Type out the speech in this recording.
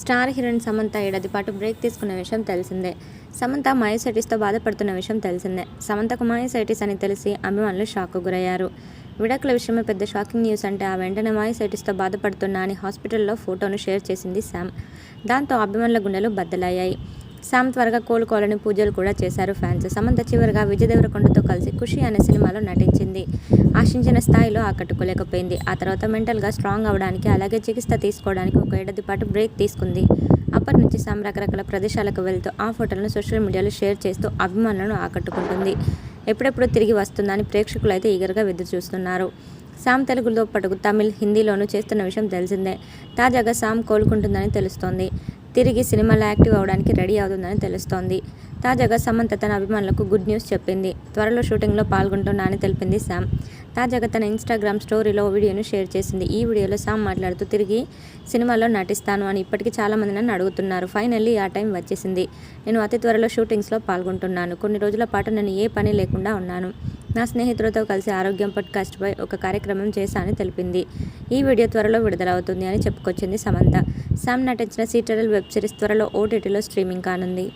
Star heroine Samantha ఏడాది పాటు break తీసుకున్న విషయం తెలిసిందే. సమంత మయోసైటిస్తో బాధపడుతున్న విషయం తెలిసిందే. సమంతకు మయోసైటిస్ అని తెలిసి అభిమానులు షాక్కు గురయ్యారు. విడాకుల విషయమే పెద్ద షాకింగ్ న్యూస్ అంటే ఆ వెంటనే మయోసైటిస్తో బాధపడుతున్నా అని హాస్పిటల్లో ఫోటోను షేర్ చేసింది శామ్. దాంతో అభిమానుల గుండెలు బద్దలయ్యాయి. సామ్ త్వరగా కోలుకోవాలని పూజలు కూడా చేశారు ఫ్యాన్స్. సమంత చివరిగా విజయ్ దేవరకొండతో కలిసి ఖుషి అనే సినిమాలో నటించింది. ఆశించిన స్థాయిలో ఆకట్టుకోలేకపోయింది. ఆ తర్వాత మెంటల్గా స్ట్రాంగ్ అవడానికి అలాగే చికిత్స తీసుకోవడానికి ఒక ఏడాది పాటు బ్రేక్ తీసుకుంది. అప్పటి నుంచి సామ్ రకరకాల ప్రదేశాలకు వెళ్తూ ఆ ఫోటోలను సోషల్ మీడియాలో షేర్ చేస్తూ అభిమానులను ఆకట్టుకుంటుంది. ఎప్పుడెప్పుడు తిరిగి వస్తుందని ప్రేక్షకులు అయితే ఈగర్గా ఎదురు చూస్తున్నారు. సామ్ తెలుగులో పాటు తమిళ్ హిందీలోనూ చేస్తున్న విషయం తెలిసిందే. తాజాగా సామ్ కోలుకుంటుందని తెలుస్తోంది. తిరిగి సినిమాలో యాక్టివ్ అవడానికి రెడీ అవుతుందని తెలుస్తోంది. తాజాగా సమంత తన అభిమానులకు గుడ్ న్యూస్ చెప్పింది. త్వరలో షూటింగ్లో పాల్గొంటున్నా అని తెలిపింది శామ్. తాజాగా తన ఇన్స్టాగ్రామ్ స్టోరీలో వీడియోను షేర్ చేసింది. ఈ వీడియోలో శామ్ మాట్లాడుతూ తిరిగి సినిమాలో నటిస్తాను అని ఇప్పటికీ చాలామంది నన్ను అడుగుతున్నారు. ఫైనల్లీ ఆ టైం వచ్చేసింది. నేను అతి త్వరలో షూటింగ్స్లో పాల్గొంటున్నాను. కొన్ని రోజుల పాటు నేను ఏ పని లేకుండా ఉన్నాను. నా స్నేహితులతో కలిసి ఆరోగ్యం కష్టపై ఒక కార్యక్రమం చేశానని తెలిపింది. ఈ వీడియో త్వరలో విడుదలవుతుంది అని చెప్పుకొచ్చింది సమంత. శామ్ నటించిన సీటరల్ వెబ్ సిరీస్ త్వరలో ఓటీటీలో స్ట్రీమింగ్ కానుంది.